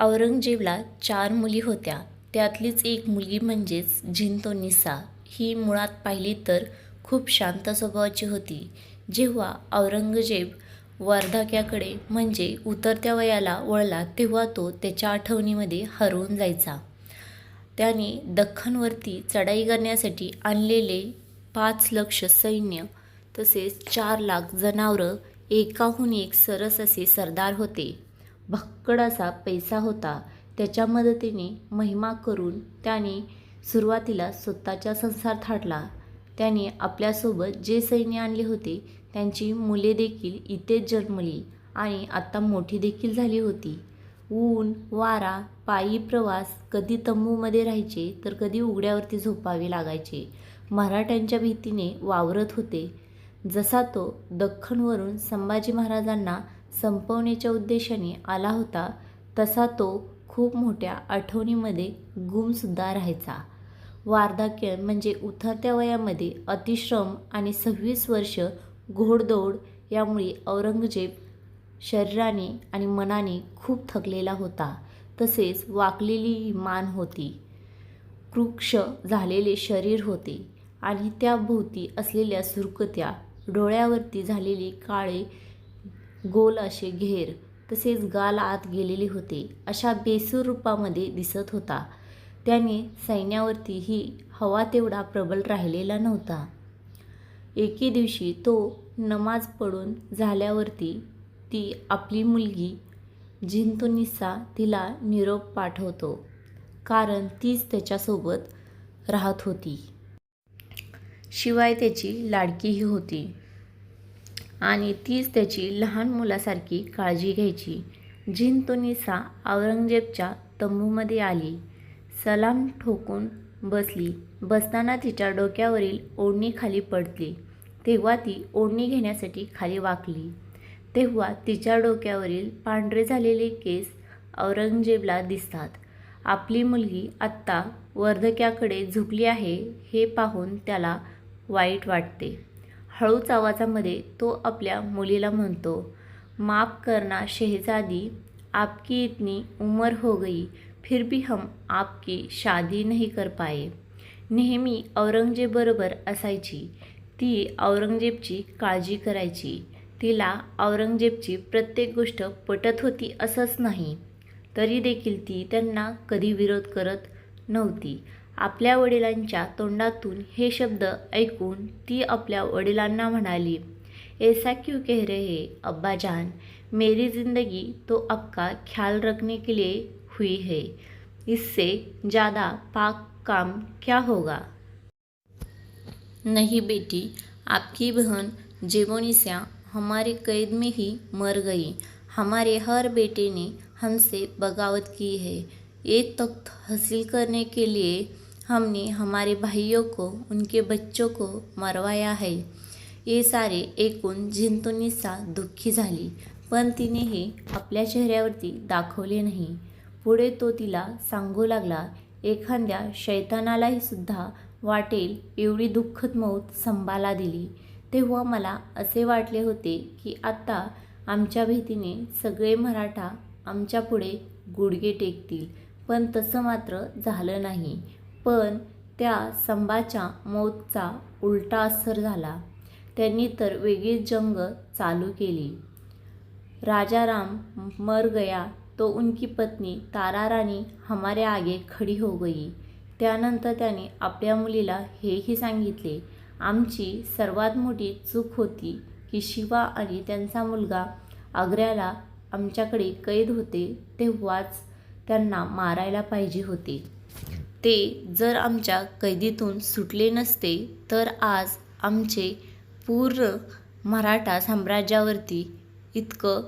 औरंगजेबला चार मुली होत्या त्यातलीच एक मुलगी म्हणजेच झिंतोनिसा ही मुळात पाहिली तर खूप शांत स्वभावाची होती. जेव्हा औरंगजेब वार्धक्याकडे म्हणजे उतरत्या वयाला वळला तेव्हा तो त्याच्या आठवणीमध्ये हरवून जायचा. त्याने दख्खनवरती चढाई करण्यासाठी आणलेले पाच लक्ष सैन्य तसेच चार लाख जनावरं एकाहून एक सरस असे सरदार होते. भक्कड असा पैसा होता. त्याच्या मदतीने महिमा करून त्याने सुरुवातीला स्वतःचा संसार थाटला. त्याने आपल्यासोबत जे सैन्य आणले होते त्यांची मुले देखील इथेच जन्मली आणि आत्ता मोठी देखील झाली होती. ऊन, वारा, पायी प्रवास, कधी तंबूमध्ये राहायचे तर कधी उघड्यावरती झोपावे लागायचे. मराठ्यांच्या भीतीने वावरत होते. जसा तो दख्खनवरून संभाजी महाराजांना संपवण्याच्या उद्देशाने आला होता तसा तो खूप मोठ्या आठवणीमध्ये गुमसुद्धा राहायचा. वार्धक्य म्हणजे उतरत्या वयामध्ये अतिश्रम आणि सव्वीस वर्ष घोडदौड यामुळे औरंगजेब शरीराने आणि मनाने खूप थकलेला होता. तसेच वाकलेली मान होती, कृक्ष झालेले शरीर होते आणि त्याभोवती असलेल्या सुरकत्या डोळ्यावरती झालेले काळे गोल असे घेर तसेच गाल आत गेलेले होते अशा बेसूर रूपामध्ये दिसत होता. त्याने सैन्यावरतीही हवा तेवढा प्रबल राहिलेला नव्हता. एके दिवशी तो नमाज पढून झाल्यावरती ती आपली मुलगी झिंतोनिसा तिला निरोप पाठवतो. कारण तीच त्याच्यासोबत राहत होती. शिवाय त्याची लाडकीही होती. आणि तीच त्याची लहान मुलासारखी काळजी घ्यायची. झिंतोनिसा औरंगजेबच्या तंबूमध्ये आली. सलाम ठोकून बसली. बसताना तिच्या डोक्यावरील ओढणी खाली पडली. तेव्हा ती ओढणी घेण्यासाठी खाली वाकली तेव्हा तिच्या डोक्यावरील पांढरे झालेले केस औरंगजेबला दिसतात. आपली मुलगी आत्ता वर्धक्याकडे झुकली आहे हे पाहून त्याला वाईट वाटते. हळूच आवाजामध्ये तो आपल्या मुलीला म्हणतो, माफ करना शहजादी, आपकी इतनी उमर हो गई फिर भी हम आपकी शादी नहीं कर पाए. नेहमी औरंगजेबबरोबर असायची. ती औरंगजेबची काळजी करायची. तिला औरंगजेबची प्रत्येक गोष्ट पटत होती असंच नाही. तरी देखील ती त्यांना कधी विरोध करत नव्हती. आपल्या वडिलांच्या तोंडातून हे शब्द ऐकून ती आपल्या वडिलांना म्हणाली, ऐसा क्यों कह रहे अब्बाजान, मेरी जिंदगी तो आपका ख्याल रखने के लिए हुई है. इससे ज्यादा पाक काम क्या होगा. नहीं बेटी, आपकी बहन ज़ेबोनिसा हमारे कैद में ही मर गई. हमारे हर बेटे ने हमसे बगावत की है. ये तख्त हासिल करने के लिए हमने हमारे भाइयों को, उनके बच्चों को मरवाया है. हे सारे ऐकून झिंतोनिसा दुःखी झाली. पण तिने हे आपल्या चेहऱ्यावरती दाखवले नाही. पुढे तो तिला सांगू लागला, एखाद्या शैतानालाही सुद्धा वाटेल एवढी दुःखद मौत संभाला दिली तेव्हा मला असे वाटले होते की आत्ता आमच्या भीतीने सगळे मराठा आमच्यापुढे गुडघे टेकतील. पण तसं मात्र झालं नाही. पण त्या संभाच्या मौतचा उलटा असर झाला. त्यांनी तर वेगळीच जंग चालू केली. राजाराम मर गया तो उनकी पत्नी ताराराणी हमारे आगे खडी हो गई. त्यानंतर त्याने आपल्या मुलीला हेही सांगितले, आमची सर्वात मोठी चूक होती की शिवा आणि त्यांचा मुलगा आग्र्याला आमच्याकडे कैद होते तेव्हाच त्यांना मारायला पाहिजे होते. ते जर आमच्या कैदीतून सुटले नसते तर आज आमचे पूर्ण मराठा साम्राज्यावरती इतकं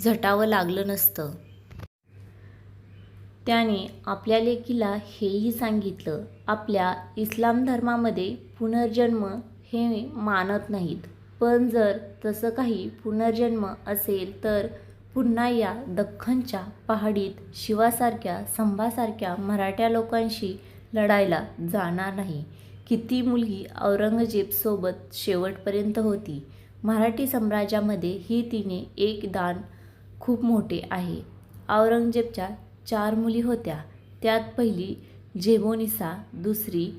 झटावं लागलं नसतं. त्याने आपल्या लेकीला हेही सांगितलं, आपल्या इस्लाम धर्मामध्ये पुनर्जन्म हे मानत नाहीत. पण जर तसं काही पुनर्जन्म असेल तर पुन्हा या दख्खनच्या पहाडीत शिवासारख्या, संभासारख्या मराठ्या लोकांशी लढायला जाणार नाही. किती मुलगी औरंगजेबसोबत शेवटपर्यंत होती. मराठी साम्राज्यामध्ये ही तिने एक दान खूप मोठे आहे. औरंगजेबच्या चार मुली होत्या त्यात पहिली झेबोनिसा दुसरी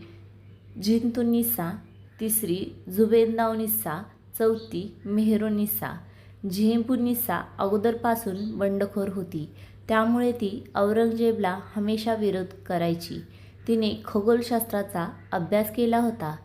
झिंतुनिसा तिसरी झुबेंदावनिसा चौथी मेहरुनिसा झेंपुनिसा अगोदरपासून बंडखोर होती. त्यामुळे ती औरंगजेबला हमेशा विरोध करायची. तिने खगोलशास्त्राचा अभ्यास केला होता.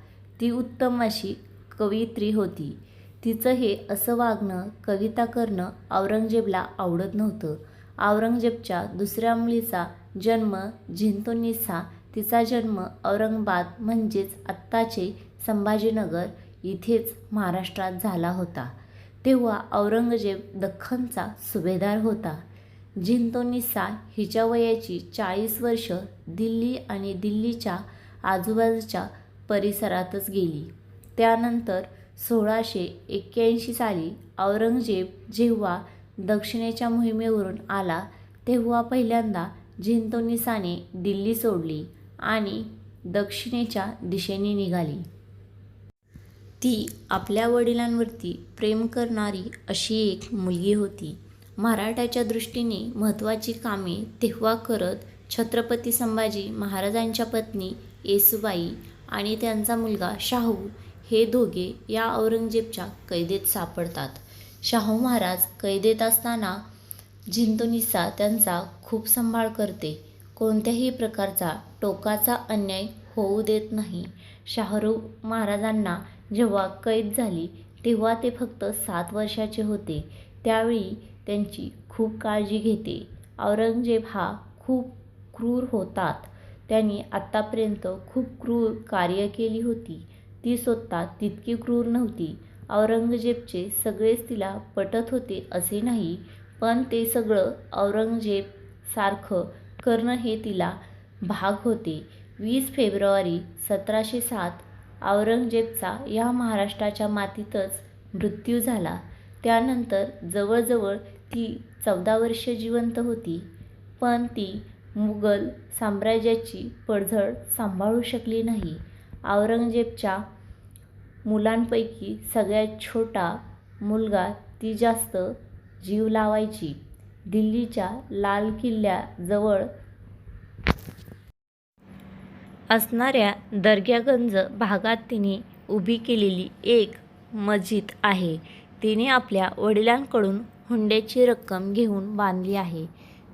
ती उत्तम अशी कवयित्री होती. तिचं हे असं वागणं कविता करणं औरंगजेबला आवडत नव्हतं. औरंगजेबच्या दुसऱ्या मुलीचा जन्म झिंतोनिसा तिचा जन्म औरंगाबाद म्हणजेच आत्ताचे संभाजीनगर इथेच महाराष्ट्रात झाला होता. तेव्हा औरंगजेब दख्खनचा सुभेदार होता जिंतोनिसा हिच्या वयाची चाळीस वर्ष दिल्ली आणि दिल्लीच्या आजूबाजूच्या परिसरातच गेली. त्यानंतर सोळाशे एक्क्याऐंशी साली औरंगजेब जेव्हा दक्षिणेच्या मोहिमेवरून आला तेव्हा पहिल्यांदा जिंतोनिसाने दिल्ली सोडली आणि दक्षिणेच्या दिशेने निघाली. ती आपल्या वडिलांवरती प्रेम करणारी अशी एक मुलगी होती. मराठाच्या दृष्टीने महत्त्वाची कामे तेव्हा करत छत्रपती संभाजी महाराजांच्या पत्नी येसुबाई आणि त्यांचा मुलगा शाहू हे दोघे या औरंगजेबच्या कैदेत सापडतात. शाहू महाराज कैदेत असताना झिंतुनिसा त्यांचा खूप सांभाळ करते. कोणत्याही प्रकारचा टोकाचा अन्याय होऊ देत नाही. शाहरुख महाराजांना जेव्हा कैद झाली तेव्हा ते फक्त सात वर्षाचे होते. त्यावेळी त्यांची खूप काळजी घेते. औरंगजेब हा खूप क्रूर होतात त्यांनी आत्तापर्यंत खूप क्रूर कार्य केली होती. ती स्वतः तितकी क्रूर नव्हती. औरंगजेबचे सगळेच तिला पटत होते असे नाही पण ते सगळं औरंगजेब सारखं करणं हे तिला भाग होते. वीस फेब्रुवारी सतराशे सात औरंगजेबचा या महाराष्ट्राच्या मातीतच मृत्यू झाला. त्यानंतर जवळजवळ ती चौदा वर्ष जिवंत होती. पण ती मुघल साम्राज्याची पडझड सांभाळू शकली नाही. औरंगजेबच्या मुलांपैकी सगळ्यात छोटा मुलगा ती जास्त जीव लावायची. दिल्लीच्या लाल किल्ल्याजवळ असणाऱ्या दर्ग्यागंज भागात तिने उभी केलेली एक मस्जिद आहे. तिने आपल्या वडिलांकडून हुंड्याची रक्कम घेऊन बांधली आहे.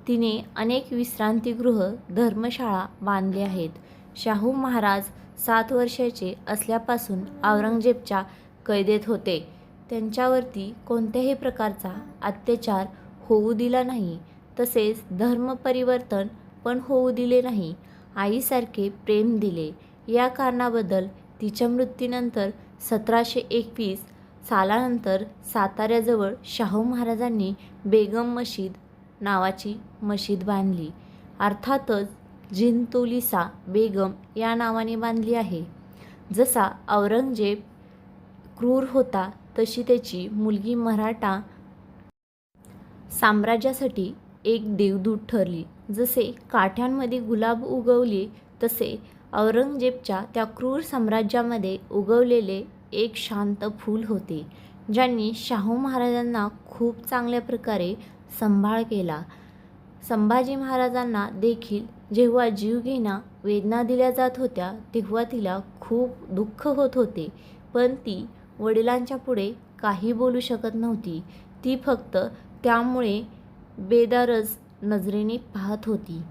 तिने अनेक विश्रांतीगृह धर्मशाळा बांधली आहेत. शाहू महाराज सात वर्षाचे असल्यापासून औरंगजेबच्या कैदेत होते. त्यांच्यावरती कोणत्याही प्रकारचा अत्याचार होऊ दिला नाही. तसेच धर्मपरिवर्तन पण होऊ दिले नाही. आईसारखे प्रेम दिले. या कारणाबद्दल तिच्या मृत्यूनंतर सतराशे एकवीस सालानंतर साताऱ्याजवळ शाहू महाराजांनी बेगम मशीद नावाची मशीद बांधली. अर्थातच जिंतोलिसा बेगम या नावाने बांधली आहे. जसा औरंगजेब क्रूर होता तशी त्याची मुलगी मराठा साम्राज्यासाठी एक देवदूत ठरली. जसे काठ्यांमध्ये गुलाब उगवले तसे औरंगजेबच्या त्या क्रूर साम्राज्यामध्ये उगवलेले एक शांत फूल होते ज्यांनी शाहू महाराजांना खूप चांगल्या प्रकारे सांभाळ केला. संभाजी महाराजांना देखील जेव्हा जीवघेणा वेदना दिल्या जात होत्या तेव्हा तिला खूप दुःख होत होते. पण ती वडिलांच्या पुढे काही बोलू शकत नव्हती. ती फक्त त्यामुळे बेदारस नजरेने पाहत होती.